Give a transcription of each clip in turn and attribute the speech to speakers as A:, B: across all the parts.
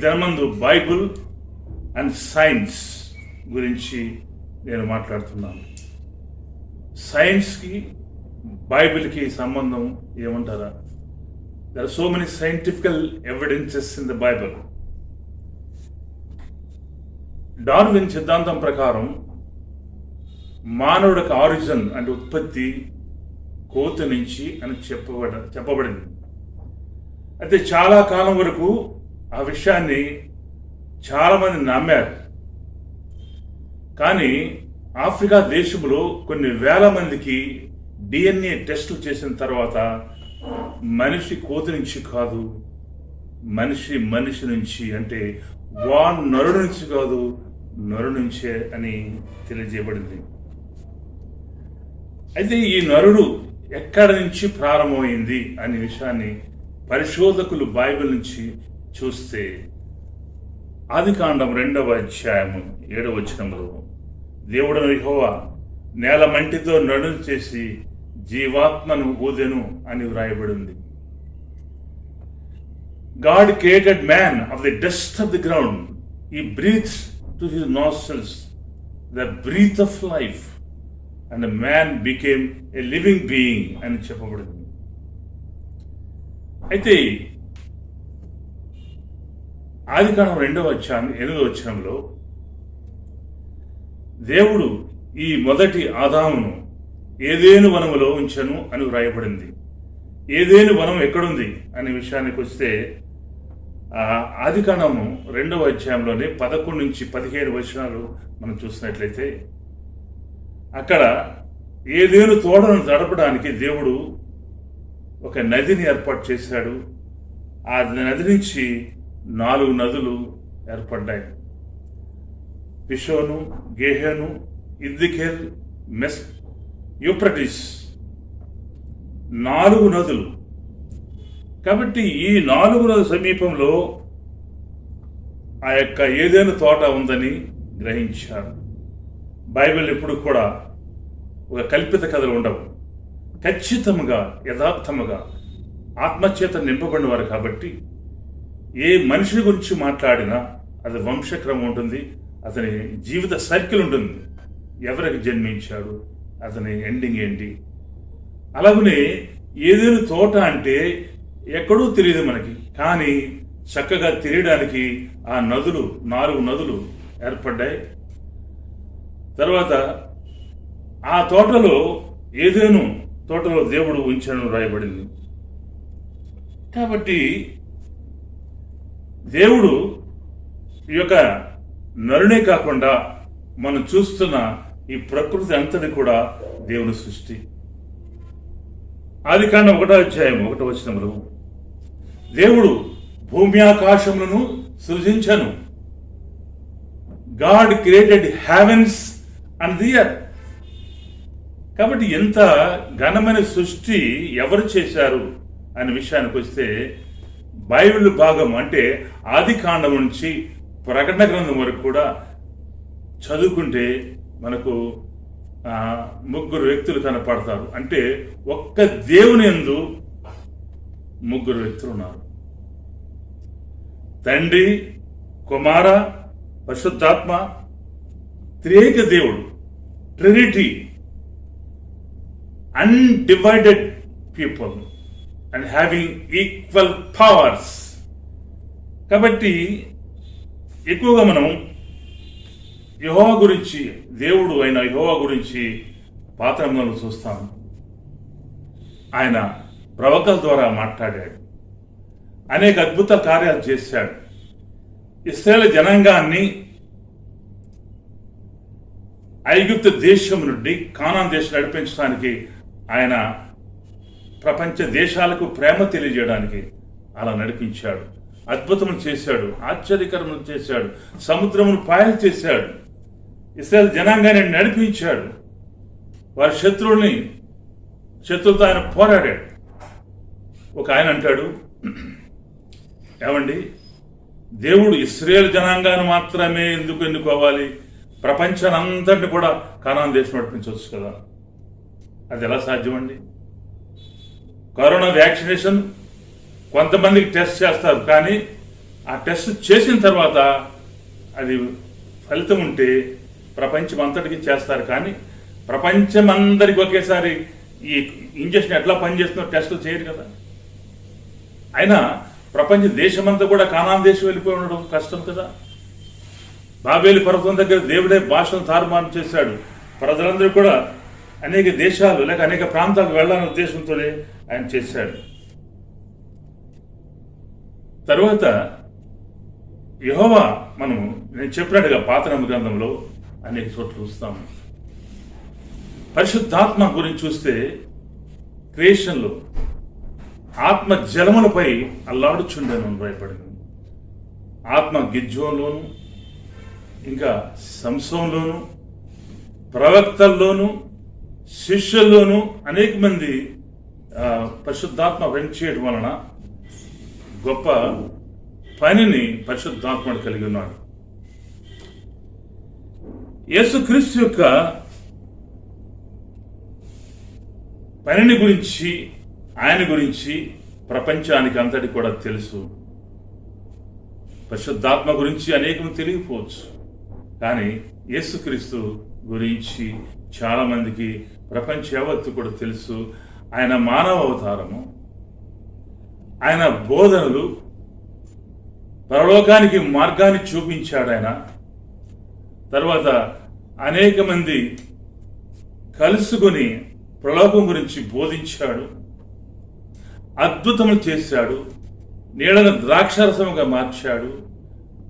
A: ప్రియులారా దినమందు Bible and science గురించి నేను మాట్లాడుతున్నాను. సైన్స్కి బైబిల్కి సంబంధం ఏమంటారా? There are so many scientifical evidences in the Bible Darwin సిద్ధాంతం ప్రకారం మానవుడికి ఆరిజిన్ అంటే ఉత్పత్తి కోతి నుంచి అని చెప్పబడ చెప్పబడింది. అయితే చాలా కాలం వరకు ఆ విషయాన్ని చాలామంది నమ్మారు. కానీ ఆఫ్రికా దేశంలో కొన్ని వేల మందికి డిఎన్ఏ టెస్టులు చేసిన తర్వాత మనిషి కోతి నుంచి కాదు మనిషి మనిషి నుంచి అంటే వా నరు నుంచి కాదు నరు నుంచే అని తెలియజేయబడింది. అయితే ఈ నరుడు ఎక్కడి నుంచి ప్రారంభమైంది అనే విషయాన్ని పరిశోధకులు బైబిల్ నుంచి చూస్తే ఆదికాండం రెండవ అధ్యాయము ఏడవ వచ్చినంలో దేవుడు యెహోవా నేల మంటితో నడును చేసి జీవాత్మను ఊదెను అని వ్రాయబడింది. God created man of the dust of the ground he breathes to his nostrils the breath of life and man became a living being అని చెప్పబడింది. అయితే ఆదికాండం రెండవ అధ్యాయం ఎనిమిదో అధ్యాయంలో దేవుడు ఈ మొదటి ఆదామును ఏదేను వనములో ఉంచను అని వ్రాయబడింది. ఏదేను వనం ఎక్కడుంది అనే విషయానికి వస్తే ఆ ఆదికాండము రెండవ అధ్యాయంలోనే పదకొండు నుంచి పదిహేడు వచనాలు మనం చూసినట్లయితే అక్కడ ఏదేను తోడను తడపడానికి దేవుడు ఒక నదిని ఏర్పాటు చేశాడు. ఆ నది నుంచి నాలుగు నదులు ఏర్పడ్డాయి. పిషోను గేహెను ఇద్దిఖేల్ మెస్ యూప్రటిస్ నాలుగు నదులు. కాబట్టి ఈ నాలుగు నదుల సమీపంలో ఆ యొక్క ఏదైనా తోట ఉందని గ్రహించారు. బైబిల్ ఎప్పుడు కూడా ఒక కల్పిత కథలు ఉండవు. ఖచ్చితంగా యథార్థముగా ఆత్మచేత నింపబడినవారు కాబట్టి ఏ మనిషి గురించి మాట్లాడినా అది వంశక్రమం ఉంటుంది అతని జీవిత సర్కిల్ ఉంటుంది. ఎవరికి జన్మించాడు అతని ఎండింగ్ ఏంటి? అలాగనే ఏదైనా తోట అంటే ఎక్కడూ తెలియదు మనకి కానీ చక్కగా తిరగడానికి ఆ నదులు నాలుగు నదులు ఏర్పడ్డాయి. తర్వాత ఆ తోటలో ఏదేను తోటలో దేవుడు ఉంచాను రాయబడింది కాబట్టి దేవుడు ఈ యొక్క నరునే కాకుండా మనం చూస్తున్న ఈ ప్రకృతి అంతటి కూడా దేవుని సృష్టి. ఆది కాండం ఒకటో అధ్యాయం ఒకటో వచనములు దేవుడు భూమి ఆకాశములను సృజించను. God created heavens and the earth. కాబట్టి ఎంత ఘనమైన సృష్టి ఎవరు చేశారు అనే విషయానికి వస్తే బైబిల్ భాగం అంటే ఆది కాండం నుంచి ప్రకటన గ్రంథం వరకు కూడా చదువుకుంటే మనకు ముగ్గురు వ్యక్తులు కనపడతారు అంటే ఒక్క దేవుని ఎందు ముగ్గురు వ్యక్తులు ఉన్నారు. తండ్రి కుమార పరిశుద్ధాత్మ త్రేక దేవుడు trinity undivided people. And having equal powers కాబట్టి ఎక్కువగా మనం యహోవా గురించి దేవుడు అయిన యహోవా గురించి పాత్రలను చూస్తాం. ఆయన ప్రవక్తల ద్వారా మాట్లాడాడు. అనేక అద్భుత కార్యాలు చేశాడు. ఇస్రాయల్ జనాంగాన్ని ఐగుప్తు దేశం నుండి కానాన్ దేశం నడిపించడానికి ఆయన ప్రపంచ దేశాలకు ప్రేమ తెలియజేయడానికి అలా నడిపించాడు. అద్భుతములు చేశాడు. ఆశ్చర్యకరములు చేశాడు. సముద్రమును పాయలు చేశాడు. ఇస్రాయల్ జనాంగాన్ని నడిపించాడు. వారి శత్రువుల్ని శత్రువుతో ఆయన పోరాడాడు. ఒక ఆయన అంటాడు ఏమండి? దేవుడు ఇస్రాయేల్ జనాంగాన్ని మాత్రమే ఎందుకు ఎన్నుకోవాలి? ప్రపంచాన్ని అంతటిని కూడా కానాన్ దేశం నడిపించవచ్చు కదా? అది ఎలా సాధ్యమండి? కరోనా వ్యాక్సినేషన్ కొంతమందికి టెస్ట్ చేస్తారు కానీ ఆ టెస్ట్ చేసిన తర్వాత అది ఫలితం ఉంటే ప్రపంచం అంతటికి చేస్తారు. కానీ ప్రపంచం అందరికి ఒకేసారి ఈ ఇంజక్షన్ ఎట్లా పనిచేస్తుందో టెస్ట్ చేయరు కదా. అయినా ప్రపంచ దేశమంతా కూడా కానాన్ దేశం వెళ్ళిపోయి ఉండడం కష్టం కదా. బాబేలు పర్వతం దగ్గర దేవుడే భాషను తారుమారు చేశాడు. ప్రజలందరూ కూడా అనేక దేశాలు లేక అనేక ప్రాంతాలకు వెళ్ళాలనే ఉద్దేశంతోనే ఆయన చేశాడు. తరువాత యహోవా మనం నేను చెప్పినట్టుగా పాతనమ్మ గ్రంథంలో అనేక చోట్ల చూస్తాము పరిశుద్ధాత్మ గురించి చూస్తే క్రియేషన్లో ఆత్మ జలములపై అల్లాడుచుండెను భయపడింది. ఆత్మ గిజ్జోలోను ఇంకా సంసంలోను ప్రవక్తల్లోను శిష్యుల్లోనూ అనేక మంది ఆ, పరిశుద్ధాత్మ చేయడం వలన గొప్ప పనిని పరిశుద్ధాత్మడు కలిగి ఉన్నాడు. యేసుక్రీస్తు యొక్క పనిని గురించి ఆయన గురించి ప్రపంచానికి అంతటి కూడా తెలుసు. పరిశుద్ధాత్మ గురించి అనేకం తెలియకపోవచ్చు. కానీ యేసుక్రీస్తు గురించి చాలా మందికి ప్రపంచ యావత్తు కూడా తెలుసు. ఆయన మానవ అవతారము ఆయన బోధనలు పరలోకానికి మార్గాన్ని చూపించాడు ఆయన. తర్వాత అనేక మంది కలుసుకొని ప్రలోకం గురించి బోధించాడు అద్భుతములు చేశాడు నీడను ద్రాక్షరసముగా మార్చాడు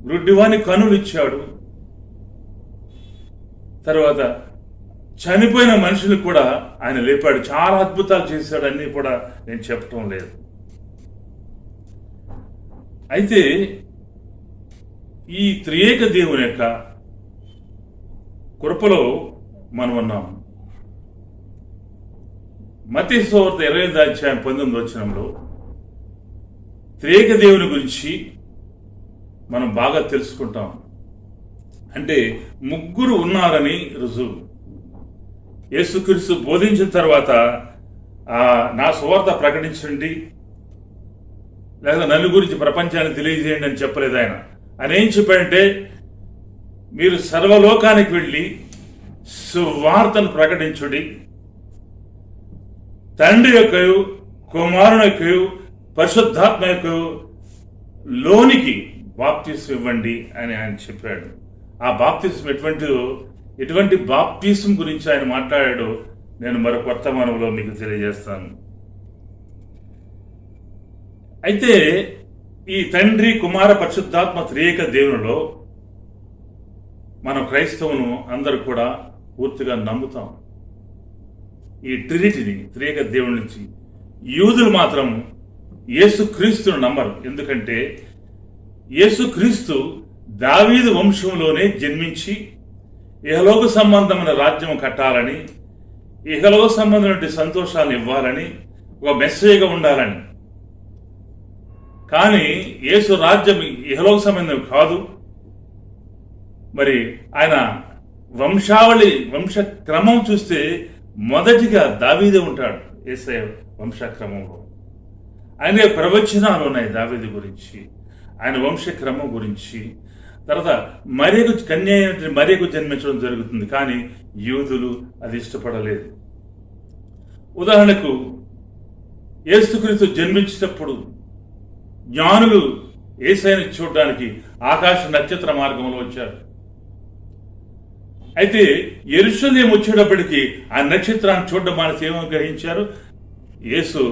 A: గ్రుడ్డివాని కనులు ఇచ్చాడు తర్వాత చనిపోయిన మనుషులు కూడా ఆయన లేపాడు. చాలా అద్భుతాలు చేశాడు అన్ని కూడా నేను చెప్పటం లేదు. అయితే ఈ త్రియేక దేవుని యొక్క కృపలో మనం ఉన్నాం. మతి సోవర్త ఇరవై అధ్యాయం పంతొమ్మిది వచ్చినంలో త్రియేక దేవుని గురించి మనం బాగా తెలుసుకుంటాం. అంటే ముగ్గురు ఉన్నారని రుజువు. యేసుక్రీస్తు బోధించిన తర్వాత ఆ, నా సువార్త ప్రకటించండి. లేదా నన్ను గురించి ప్రపంచాన్ని తెలియజేయండి అని చెప్పలేదు ఆయన. ఆయన ఏం చెప్పాడంటే మీరు సర్వలోకానికి వెళ్ళి సువార్తను ప్రకటించుడి. తండ్రి యొక్క కుమారుని యొక్క పరిశుద్ధాత్మ యొక్క లోనికి బాప్తిసం ఇవ్వండి అని ఆయన చెప్పాడు. ఆ బాప్తిసం ఎటువంటిదో ఎటువంటి బాప్తిసం గురించి ఆయన మాట్లాడాడో నేను మరొక వర్తమానంలో మీకు తెలియజేస్తాను. అయితే ఈ తండ్రి కుమార పరిశుద్ధాత్మ త్రియేక దేవునిలో మనం క్రైస్తవును అందరూ కూడా పూర్తిగా నమ్ముతాం. ఈ ట్రినిటీని త్రియేక దేవుడి నుంచి యూదులు మాత్రం యేసుక్రీస్తును నమ్మరు. ఎందుకంటే యేసుక్రీస్తు దావీదు వంశంలోనే జన్మించి ఇహలోక సంబంధమైన రాజ్యం కట్టాలని ఇహలోక సంబంధమైన సంతోషాన్ని ఇవ్వాలని ఒక మెస్సేజ్గా ఉండాలని. కానీ యేసు రాజ్యం ఇహలోక సంబంధం కాదు. మరి ఆయన వంశావళి వంశ క్రమం చూస్తే మొదటిగా దావీదే ఉంటాడు ఏసయ వంశక్రమంలో. ఆయన ప్రవచనాలు ఉన్నాయి దావీది గురించి ఆయన వంశక్రమం గురించి. తర్వాత మరియకు కన్య అయినటువంటి మరియకు జన్మించడం జరుగుతుంది కానీ యూదులు అది ఇష్టపడలేదు. ఉదాహరణకు ఏసుక్రీస్తు జన్మించినప్పుడు జ్ఞానులు ఏసైని చూడడానికి ఆకాశ నక్షత్ర మార్గంలో వచ్చారు. అయితే ఎరుషలేం వచ్చేటప్పటికి ఆ నక్షత్రాన్ని చూడడం మనసు ఏమో గ్రహించారు? యేసు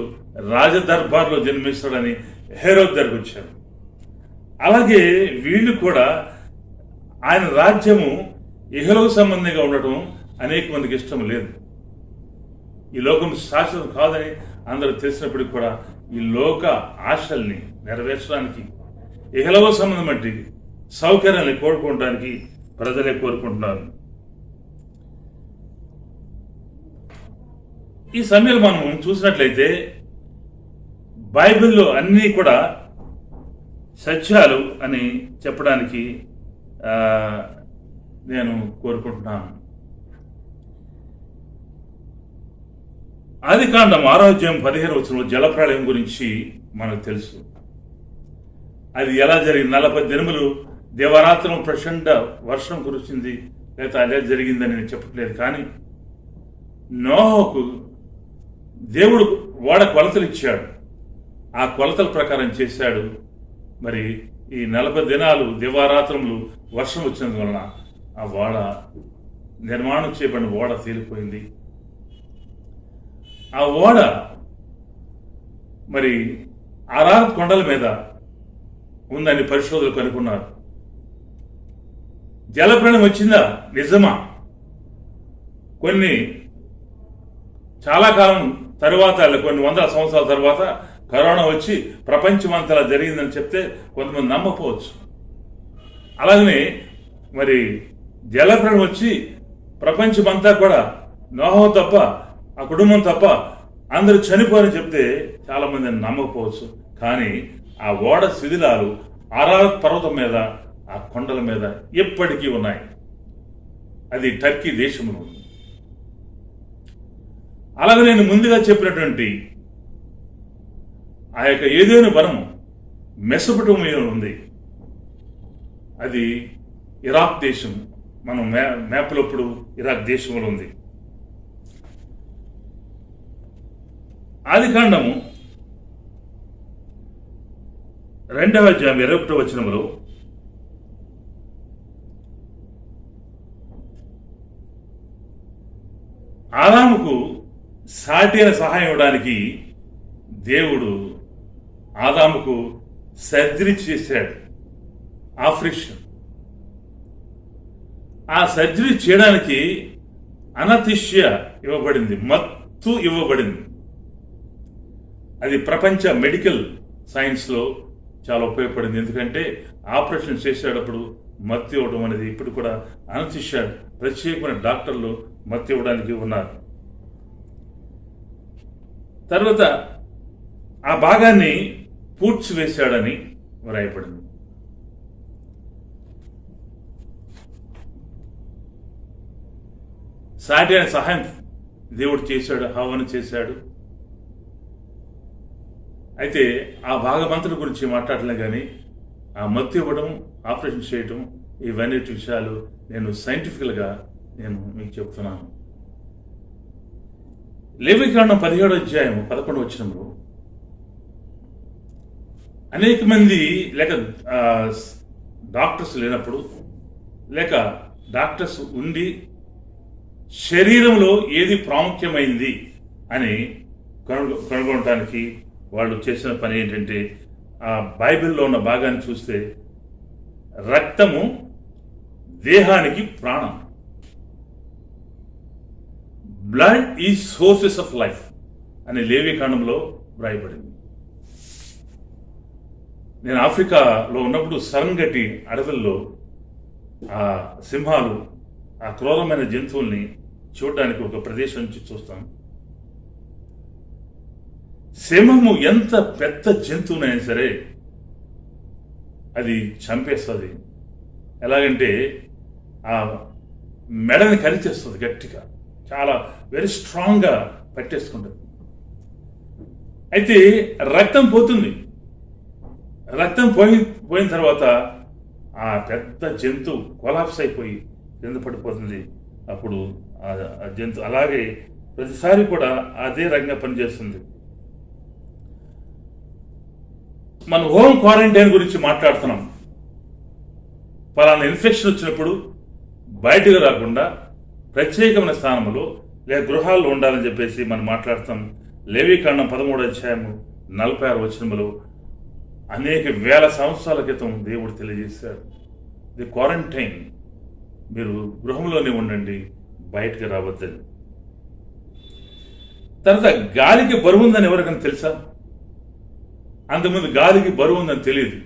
A: రాజదర్బార్లో జన్మిస్తాడని హేరో దగ్గరకు వచ్చారు. అలాగే వీళ్ళు కూడా ఆయన రాజ్యము ఇహలోక సంబంధంగా ఉండటం అనేక మందికి ఇష్టం లేదు. ఈ లోకం శాశ్వతం కాదని అందరూ తెలిసినప్పటికీ కూడా ఈ లోక ఆశల్ని నెరవేర్చడానికి ఇహలవ సంబంధం వంటి సౌకర్యాన్ని కోరుకోవడానికి ప్రజలే కోరుకుంటున్నారు. ఈ సమయంలో మనం చూసినట్లయితే బైబిల్లో అన్నీ కూడా సత్యాలు అని చెప్పడానికి నేను కోరుకుంటున్నాను. ఆదికాండం ఆరోగ్యం పదిహేను వచ్చిన జలప్రళయం గురించి మనకు తెలుసు. అది ఎలా జరిగింది? నలభై దినములు దేవరాత్రం ప్రచండ వర్షం కురిసింది. లేదా అదే జరిగిందని నేను చెప్పట్లేదు. కానీ నోహకు దేవుడు వాడ కొలతలు ఇచ్చాడు. ఆ కొలతల ప్రకారం చేశాడు. మరి ఈ నలభై దినాలు దివారాత్రములు వర్షం వచ్చినందువలన ఆ ఓడ నిర్మాణం చేయబడిన ఓడ తేలిపోయింది ఆ ఓడ మరి ఆరాధ కొండల మీద ఉందని పరిశోధకులు కనుక్కున్నారు. జలప్రళయం వచ్చిందా? నిజమా? కొన్ని చాలా కాలం తరువాత కొన్ని వందల సంవత్సరాల తర్వాత కరోనా వచ్చి ప్రపంచమంతలా జరిగిందని చెప్తే కొంతమంది నమ్మకపోవచ్చు. అలాగనే మరి జలప్రళయం వచ్చి ప్రపంచమంతా కూడా నోహం తప్ప ఆ కుటుంబం తప్ప అందరూ చనిపోరని చెప్తే చాలామంది నమ్మకపోవచ్చు. కానీ ఆ ఓడ శిథిలాలు అరా పర్వతం మీద ఆ కొండల మీద ఎప్పటికీ ఉన్నాయి. అది టర్కీ దేశంలో ఉంది. అలాగే నేను ముందుగా చెప్పినటువంటి ఆ యొక్క ఏదైనా వనము మెసపటోమియా ఉంది. అది ఇరాక్ దేశం మనం మ్యా మ్యాప్లప్పుడు ఇరాక్ దేశంలో ఉంది. ఆది కాండము రెండవ అధ్యాయం ఇరవై ఒకటో వచనంలో ఆదాముకు సాటి సహాయం ఇవ్వడానికి దేవుడు ఆదాముకు సర్జరీ చేశాడు. ఆపరేషన్. ఆ సర్జరీ చేయడానికి అనతిష్య ఇవ్వబడింది మత్తు ఇవ్వబడింది. అది ప్రపంచ మెడికల్ సైన్స్లో చాలా ఉపయోగపడింది. ఎందుకంటే ఆపరేషన్ చేసేటప్పుడు మత్తు ఇవ్వడం అనేది ఇప్పుడు కూడా అనతిష్య ప్రత్యేకమైన డాక్టర్లు మత్తు ఇవ్వడానికి ఉన్నారు. తర్వాత ఆ భాగాన్ని పూడ్చివేశాడని వ్రాయబడింది. సాటి అనే సహాయం దేవుడు చేశాడు హవను చేశాడు. అయితే ఆ భాగమంతుడి గురించి మాట్లాడలే కానీ ఆ మత్తు ఇవ్వడం ఆపరేషన్ చేయటం ఇవన్నీ విషయాలు నేను సైంటిఫికల్గా నేను మీకు చెప్తున్నాను. లేవికాండం పదిహేడు అధ్యాయం పదకొండు వచ్చినప్పుడు అనేక మంది లేక డాక్టర్స్ లేనప్పుడు లేక డాక్టర్స్ ఉండి శరీరంలో ఏది ప్రాముఖ్యమైంది అని కనుగొనడానికి వాళ్ళు చేసిన పని ఏంటంటే ఆ బైబిల్లో ఉన్న భాగాన్ని చూస్తే రక్తము దేహానికి ప్రాణం. బ్లడ్ ఈ సోర్సెస్ ఆఫ్ లైఫ్ అనే లేవి కాండంలో వ్రాయబడింది. నేను ఆఫ్రికాలో ఉన్నప్పుడు సరంగటి అడవుల్లో ఆ సింహాలు ఆ క్రూరమైన జంతువుల్ని చూడడానికి ఒక ప్రదేశం నుంచి చూస్తాం సింహము ఎంత పెద్ద జంతువునైనా సరే అది చంపేస్తుంది. ఎలాగంటే ఆ మెడని కరిచేస్తుంది గట్టిగా. చాలా వెరీ స్ట్రాంగ్గా పట్టేసుకుంటుంది. అయితే రక్తం పోతుంది. రక్తం పోయి పోయిన తర్వాత ఆ పెద్ద జంతువు కొలాప్స్ అయిపోయి కింద పడిపోతుంది. అప్పుడు ఆ జంతు జంతువు అలాగే ప్రతిసారి కూడా అదే రకంగా పనిచేస్తుంది. మనం హోమ్ క్వారంటైన్ గురించి మాట్లాడుతున్నాం. పలానా ఇన్ఫెక్షన్ వచ్చినప్పుడు బయటకు రాకుండా ప్రత్యేకమైన స్థానంలో లేదా గృహాల్లో ఉండాలని చెప్పేసి మనం మాట్లాడతాం. లేవీకాండం పదమూడు అధ్యాయము నలభై ఆరు వచనములు అనేక వేల సంవత్సరాల క్రితం దేవుడు తెలియజేశాడు ది క్వారంటైన్ మీరు గృహంలోనే ఉండండి బయటకు రావద్దని. తర్వాత గాలికి బరువు ఉందని ఎవరికైనా తెలుసా? అంతకుముందు గాలికి బరువు ఉందని తెలియదు.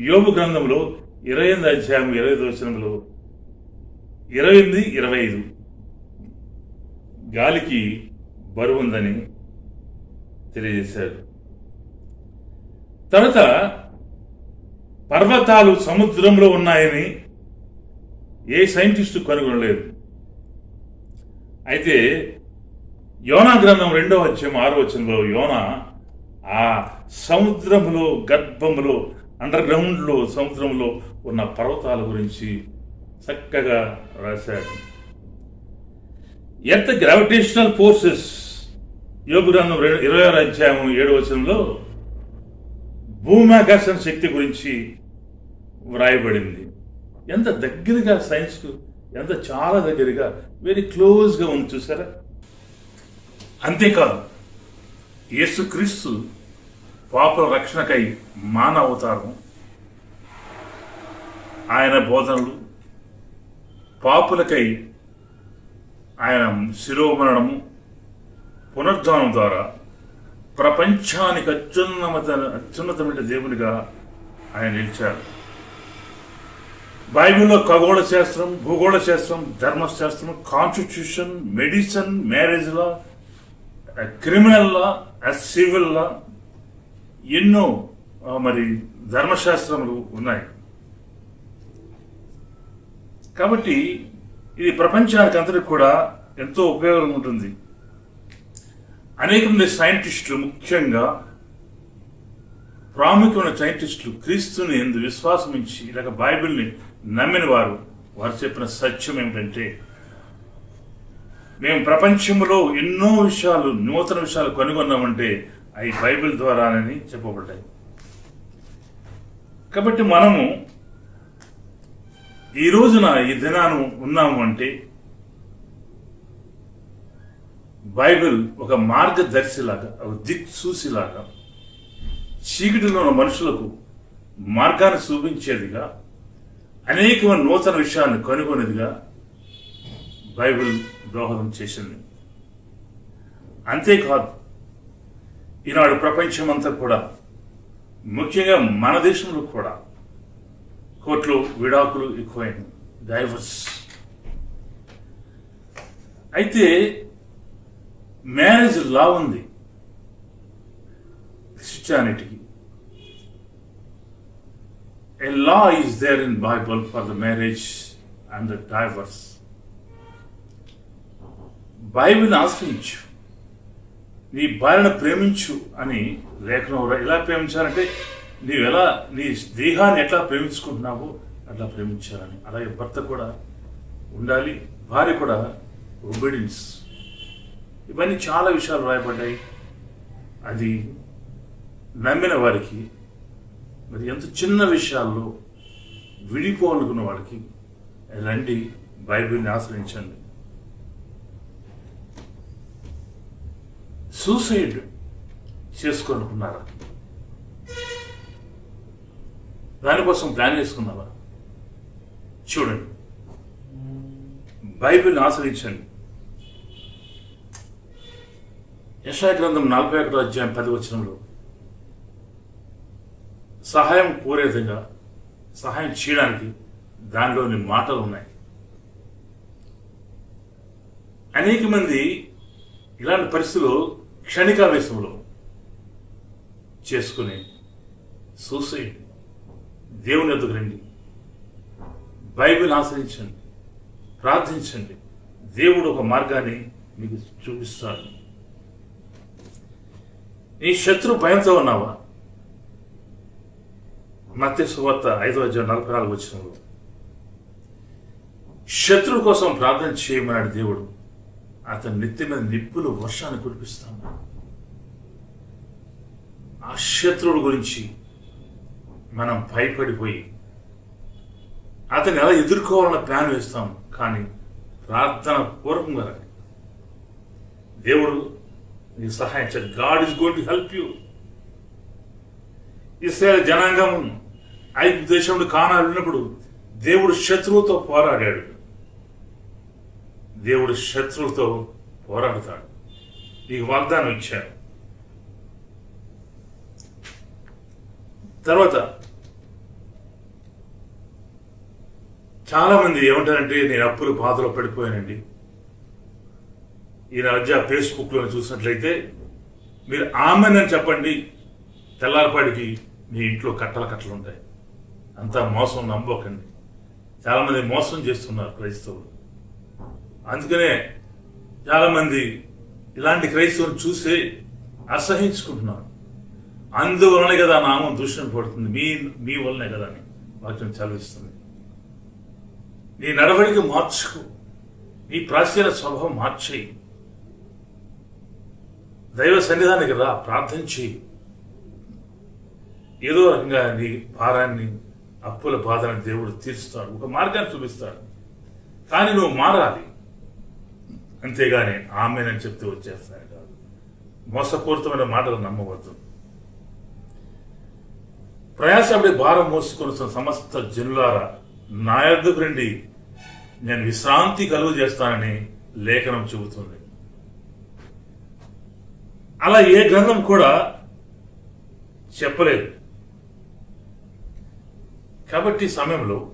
A: యోగు గ్రంథంలో ఇరవై ఎనిమిది అధ్యాయం ఇరవై ఐదు వచనంలో ఇరవై ఎనిమిది ఇరవై ఐదు. గాలికి బరువు ఉందని తెలియజేశాడు తర్వాత పర్వతాలు సముద్రంలో ఉన్నాయని ఏ సైంటిస్టు కనుగొనలేదు. అయితే యోనా గ్రంథం రెండవ అధ్యాయం ఆరో వచనంలో యోనా ఆ సముద్రంలో గర్భములో అండర్ గ్రౌండ్లో సముద్రంలో ఉన్న పర్వతాల గురించి చక్కగా రాశాడు. ఎంత గ్రావిటేషనల్ ఫోర్సెస్? యోగు గ్రంథం రెండు- ఇరవై ఆరు అధ్యాయం ఏడు వచనంలో భూమాకర్షణ శక్తి గురించి వ్రాయబడింది. ఎంత దగ్గరగా సైన్స్కు ఎంత చాలా దగ్గరగా వెరీ క్లోజ్గా ఉంది చూసారా? అంతేకాదు యేసుక్రీస్తు పాపల రక్షణకై మాన అవతారం ఆయన బోధనలు పాపులకై ఆయన శిరోమరణము పునరుద్ధానం ద్వారా ప్రపంచానికి అత్యున్నత అత్యున్నతమైన దేవునిగా ఆయన నిలిచారు. బైబిల్లో ఖగోళ శాస్త్రం భూగోళ శాస్త్రం ధర్మశాస్త్రం constitution medicine marriage law criminal law civil law ఎన్నో మరి ధర్మశాస్త్రములు ఉన్నాయి. కాబట్టి ఇది ప్రపంచానికి అందరికి కూడా ఎంతో ఉపయోగం ఉంటుంది. అనేక మంది సైంటిస్టులు ముఖ్యంగా ప్రాముఖ్యమైన సైంటిస్టులు క్రీస్తుని ఎందు విశ్వాసం ఇచ్చి ఇలాగ బైబిల్ని నమ్మిన వారు వారు చెప్పిన సత్యం ఏమిటంటే మేము ప్రపంచంలో ఎన్నో విషయాలు నూతన విషయాలు కనుగొన్నామంటే అవి బైబిల్ ద్వారానని చెప్పబడ్డాయి. కాబట్టి మనము ఈ రోజున ఈ దినాను ఉన్నాము అంటే బైబిల్ ఒక మార్గదర్శిలాగా ఒక దిక్సూసిలాగా చీకటిలో ఉన్న మనుషులకు మార్గాన్ని చూపించేదిగా అనేకమైన నూతన విషయాన్ని కనుగొనేదిగా బైబిల్ దోహదం చేసింది. అంతేకాదు ఈనాడు ప్రపంచమంతా కూడా ముఖ్యంగా మన దేశంలో కూడా కోట్లు విడాకులు ఎక్కువైనవి డైవర్స్ అయితే మ్యారేజ్ లా ఉంది. క్రిస్టియానిటీకి. A law is there in Bible for the marriage and the divorce బైబిల్ని ఆశ్రయించు. నీ భార్యను ప్రేమించు అని లేఖనం ఎలా ప్రేమించాలంటే నీవు ఎలా నీ దేహాన్ని ఎట్లా ప్రేమించుకుంటున్నావో అట్లా ప్రేమించాలని. అలాగే భర్త కూడా ఉండాలి భార్య కూడా ఒబీడియన్స్. ఇవన్నీ చాలా విషయాలు రాయబడ్డాయి అది నమ్మిన వారికి మరి ఎంత చిన్న విషయాల్లో విడిపోవాలనుకున్న వాళ్ళకి రండి బైబిల్ని ఆశ్రయించండి. సూసైడ్ చేసుకోనుకున్నారా? దానికోసం ప్లాన్ చేసుకున్నారా చూడండి. బైబిల్ని ఆశ్రయించండి. యశా గ్రంథం నలభై ఒకటో అధ్యాయం పది వచనంలో సహాయం కోరే విధంగా సహాయం చేయడానికి దానిలోని మాటలు ఉన్నాయి. అనేక మంది ఇలాంటి పరిస్థితుల్లో క్షణికావేశంలో చేసుకుని సూసైడ్ దేవుని ఎదుగు రండి. బైబిల్ ఆశ్రయించండి ప్రార్థించండి. దేవుడు ఒక మార్గాన్ని మీకు చూపిస్తాడు. నీ శత్రు భయంతో ఉన్నావా? మత్య సువార్త ఐదో అధ్యాయం నలభై నాలుగు వచ్చినప్పుడు. శత్రువు కోసం ప్రార్థన చేయమన్నాడు దేవుడు. అతని నెత్తి మీద నిప్పులు వర్షాన్ని కురిపిస్తాము ఆ శత్రువుడు గురించి మనం భయపడిపోయి అతను ఎలా ఎదుర్కోవాలన్న ప్లాన్ వేస్తాం కానీ ప్రార్థన పూర్వకంగా దేవుడు నీ సహాయం God is going to help you Israel జనాంగం ఐదు దేశంలో కానాలు ఉన్నప్పుడు దేవుడు శత్రువుతో పోరాడాడు. దేవుడు శత్రువుతో పోరాడతాడు. నీకు వాగ్దానం ఇచ్చాడు తర్వాత చాలా మంది ఏమంటారంటే నేను అప్పులు బాధలో పడిపోయానండి. ఈ మధ్య ఫేస్బుక్లో చూసినట్లయితే మీరు ఆమెనని చెప్పండి తెల్లారిపాడికి మీ ఇంట్లో కట్టల కట్టలు ఉంటాయి. అంతా మోసం నమ్మకండి. చాలామంది మోసం చేస్తున్నారు క్రైస్తవులు. అందుకనే చాలామంది ఇలాంటి క్రైస్తవులు చూసే అసహించుకుంటున్నారు. అందువలనే కదా నామం దూషణ పడుతుంది. మీ మీ వల్లనే కదా అని వాక్యం చదివిస్తుంది. నీ నడవడికి మార్చుకు. నీ ప్రాచీన స్వభావం మార్చేయి. దైవ సన్నిధానికి రా ప్రార్థన చేయి ఏదో రకంగా నీ భారాన్ని అప్పుల బాధని దేవుడు తీరుస్తాడు ఒక మార్గాన్ని చూపిస్తాడు. కానీ నువ్వు మారాలి. అంతేగాని ఆమెనని చెప్తే వచ్చేస్తాను కాదు. మోసపూరితమైన మాటలు నమ్మవద్దు. ప్రయాసపడి భారం మోసుకొని సమస్త జనులారా నా యొద్దకు రండి. నేను విశ్రాంతి కలుగు చేస్తానని లేఖనం చెబుతుంది. అలా ఏ గ్రంథం కూడా చెప్పలేదు. కాబట్టి సమయంలో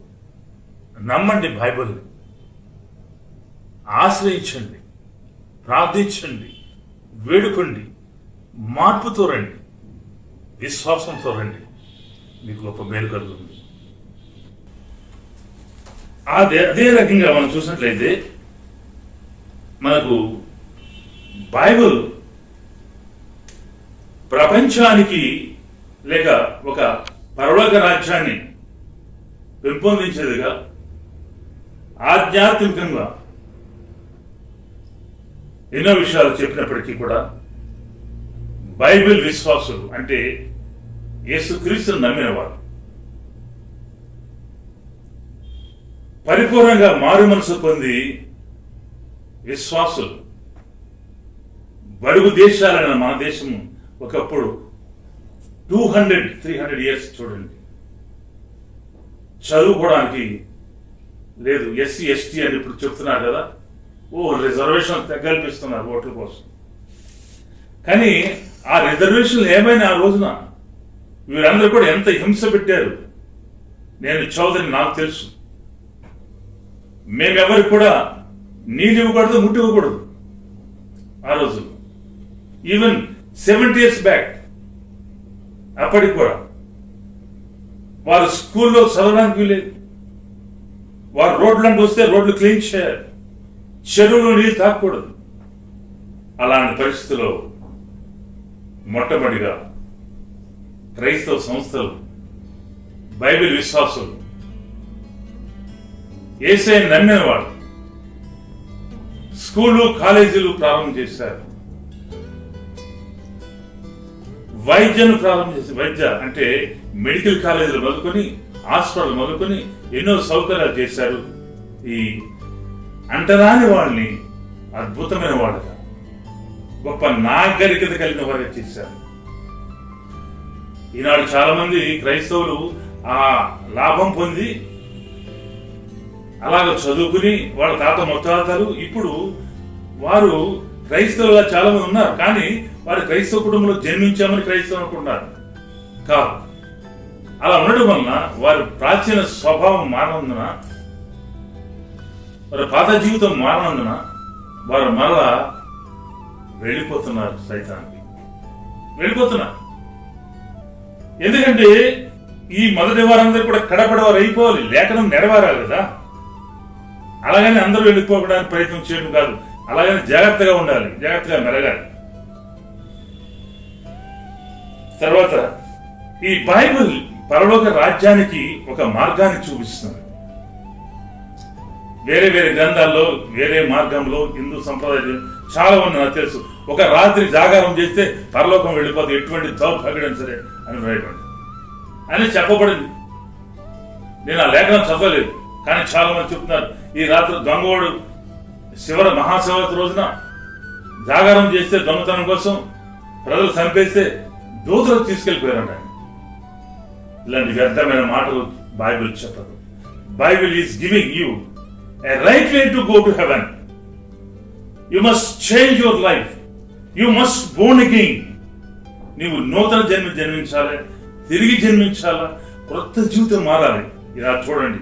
A: నమ్మండి బైబిల్ని ఆశ్రయించండి. ప్రార్థించండి. వేడుకోండి. మార్పుతో రండి. విశ్వాసంతో రండి. మీకు గొప్ప మేలు కలుగుతుంది. అదే అదే రకంగా మనం చూసినట్లయితే మనకు బైబిల్ ప్రపంచానికి లేక ఒక పరలోక రాజ్యాన్ని పెంపొందించేదిగా ఆధ్యాత్మికంగా ఎన్నో విషయాలు చెప్పినప్పటికీ కూడా బైబిల్ విశ్వాసులు అంటే యేసుక్రీస్తుని నమ్మినవారు. పరిపూర్ణంగా మారు మనసు పొంది విశ్వాసులు. బడుగు దేశాలైన మన దేశం ఒకప్పుడు two hundred three hundred years చూడండి. చదువుకోవడానికి లేదు ఎస్సీ ఎస్టీ అని ఇప్పుడు చెప్తున్నారు కదా. ఓ రిజర్వేషన్ తగ్గల్పిస్తున్నారు ఓట్ల కోసం. కానీ ఆ రిజర్వేషన్ ఏమైనా ఆ రోజున వీరందరూ కూడా ఎంత హింస పెట్టారు? నేను చౌదరి నాకు తెలుసు. మేమెవరికి కూడా నీళ్ళు ఇవ్వకూడదు ముట్టు ఇవ్వకూడదు ఆ రోజు ఈవెన్ సెవెంటీ ఇయర్స్ బ్యాక్. అప్పటికి కూడా. వారు స్కూల్లో చదవడానికి వీలేదు వారు రోడ్లంటే వస్తే రోడ్లు క్లీన్ చేయాలి. చెరువులు నీళ్ళు తాకూడదు. అలాంటి పరిస్థితుల్లో మొట్టమొదటిగా క్రైస్తవ సంస్థలు బైబిల్ విశ్వాసులు ఏసై నమ్మిన వాడు స్కూళ్ళు కాలేజీలు ప్రారంభం చేశారు. వైద్యను ప్రారంభం చేసి వైద్య అంటే మెడికల్ కాలేజీలు మొదలుకొని హాస్పిటల్ మొదలుకొని ఎన్నో సౌకర్యాలు చేశారు. ఈ అంటరాని వాళ్ళని అద్భుతమైన వాడుగా గొప్ప నాగరికత కలిగిన వారిగా చేశారు. ఈనాడు చాలా మంది క్రైస్తవులు ఆ లాభం పొంది అలాగ చదువుకుని వాళ్ళ తాత ముత్తాతలు ఇప్పుడు వారు క్రైస్తవులుగా చాలా మంది ఉన్నారు. కానీ వారు క్రైస్తవ కుటుంబంలో జన్మించామని క్రైస్తవం అనుకుంటున్నారు. కాదు. అలా ఉండడం వలన వారి ప్రాచీన స్వభావం మారినందున వారి పాత జీవితం మారినందున వారు మరలా వెళ్ళిపోతున్నారు సైతానికి. వెళ్ళిపోతున్నారు. ఎందుకంటే ఈ మొదటి వారందరూ కూడా కడపడవారు అయిపోవాలి లేఖనం నెరవేరాలి కదా. అలాగని అందరూ వెళ్ళిపోవడానికి ప్రయత్నం చేయడం కాదు. అలాగని జాగ్రత్తగా ఉండాలి జాగ్రత్తగా మెరగాలి తర్వాత ఈ బైబిల్ పరలోక రాజ్యానికి ఒక మార్గాన్ని చూపిస్తుంది. వేరే వేరే గ్రంథాల్లో వేరే మార్గంలో హిందూ సంప్రదాయం చాలా ఉంది నాకు తెలుసు. ఒక రాత్రి జాగారం చేస్తే పరలోకం వెళ్ళిపోతే ఎటువంటి దౌర్భాగ్యం సరే అని రాయబడి అని చెప్పబడింది. నేను ఆ లేఖనం చదవలేదు కానీ చాలా మంది చెప్తున్నారు ఈ రాత్రి దొంగవాడు శివర మహాశివరాత్రి రోజున జాగారం చేస్తే దొంగతనం కోసం ప్రజలు చంపేస్తే దూతలకు తీసుకెళ్ళిపోయారంట ఆయన. ఇలాంటి వ్యర్థమైన మాటలు బైబిల్ చెప్పదు. Bible is giving you a right way to go to heaven. You must change your life. You must born again నీవు నూతన జన్మ జన్మించాలి తిరిగి జన్మించాలా కొత్త జీవితం మారాలి. ఇలా చూడండి.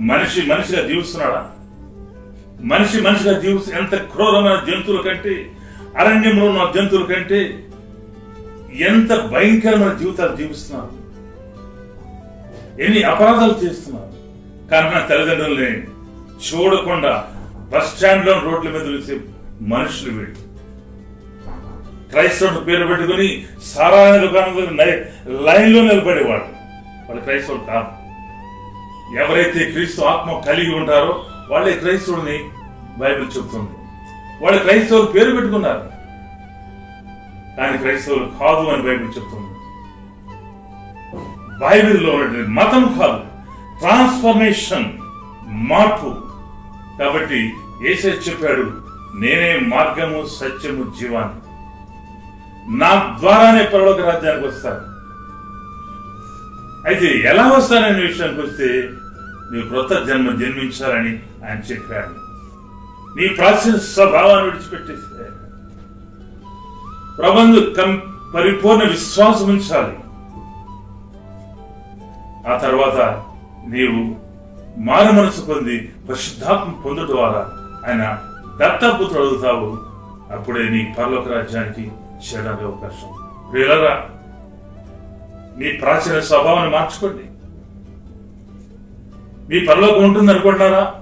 A: మనిషి మనిషిగా జీవిస్తున్నాడా? మనిషి మనిషిగా జీవిస్తు ఎంత క్రూరమైన జంతువుల కంటే అరణ్యంలో ఉన్న జంతువుల కంటే ఎంత భయంకరమైన జీవితాలు జీవిస్తున్నారు. ఎన్ని అపరాధాలు చేస్తున్నారు. కానీ నా తల్లిదండ్రుల్ని చూడకుండా బస్ స్టాండ్లో రోడ్ల మీద వేసే మనుషులు వీళ్ళు. క్రైస్తవుడు పేరు పెట్టుకుని సారాయణ దుకాణంలో లైన్లో నిలబడేవాడు వాళ్ళు క్రైస్తవులు కాదు. ఎవరైతే క్రీస్తు ఆత్మ కలిగి ఉంటారో వాళ్ళే క్రైస్తవుడిని బైబిల్ చెబుతుంది వాళ్ళు క్రైస్తవులు పేరు పెట్టుకున్నారు. కానీ క్రైస్తవులు కాదు అని బైబిల్ చెప్తుంది. బైబిల్లో ఉన్నటువంటి మతం కాదు. ట్రాన్స్ఫర్మేషన్ మార్పు. కాబట్టి ఏసే చెప్పాడు నేనే మార్గము సత్యము జీవాన్ని. నా ద్వారానే పరలోక రాజ్యానికి వస్తాను అయితే ఎలా వస్తాననే విషయానికి వస్తే నీ క్రొత్త జన్మ జన్మించాలని ఆయన చెప్పాడు నీ ప్రాచీన స్వభావాన్ని విడిచిపెట్టేస్తే ప్రబంధు కం పరిపూర్ణ విశ్వాసం ఉంచాలి. ఆ తర్వాత నీవు మారు మనసు పొంది పరిశుద్ధాత్మ పొందడం ద్వారా ఆయన దత్తపుత్రుడు అడుగుతావు అప్పుడే నీ పరలోక రాజ్యానికి చేరడానికి అవకాశం. ప్రియులరా మీ ప్రాచీన స్వభావాన్ని మార్చుకోండి. మీ పరలోకం ఉంటుంది అనుకుంటున్నారా?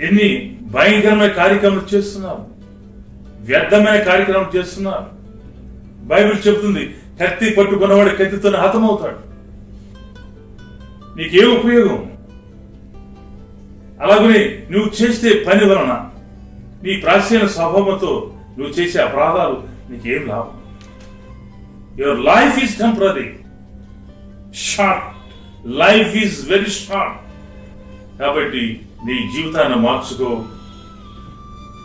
A: ఎన్ని భయంకరమైన కార్యక్రమాలు చేస్తున్నారు వ్యర్థమైన కార్యక్రమం చేస్తున్నారు. బైబిల్ చెబుతుంది కత్తి పట్టుకున్నవాడు కత్తితో హతమవుతాడు. నీకేం ఉపయోగం? అలాగనే నువ్వు చేస్తే పని వలన నీ ప్రాచీన స్వభావంతో నువ్వు చేసే అపరాధాలు నీకేం లాభం? Your life is temporary short life is very short కాబట్టి నీ జీవితాన్ని మార్చుకో.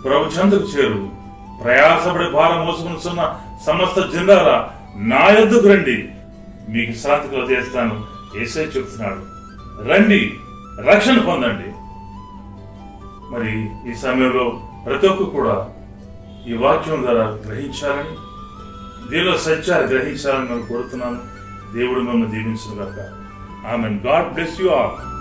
A: ప్రభు చెందుకు చేరు. ప్రయాసపడి భారం మోసుకున్న సమస్త జిల్లాల నా యొద్దకు రండి. మీకు శాంతి కలుగజేస్తాను ఏసై చెప్తున్నాడు. రండి రక్షణ పొందండి. మరి ఈ సమయంలో ప్రతి ఒక్కరు కూడా ఈ వాక్యం ద్వారా గ్రహించాలని దీనిలో సత్యాలు గ్రహించాలని నేను కోరుతున్నాను దేవుడు మిమ్మల్ని దీవించిన గాక. ఆమె గాడ్ బ్లెస్ యు ఆల్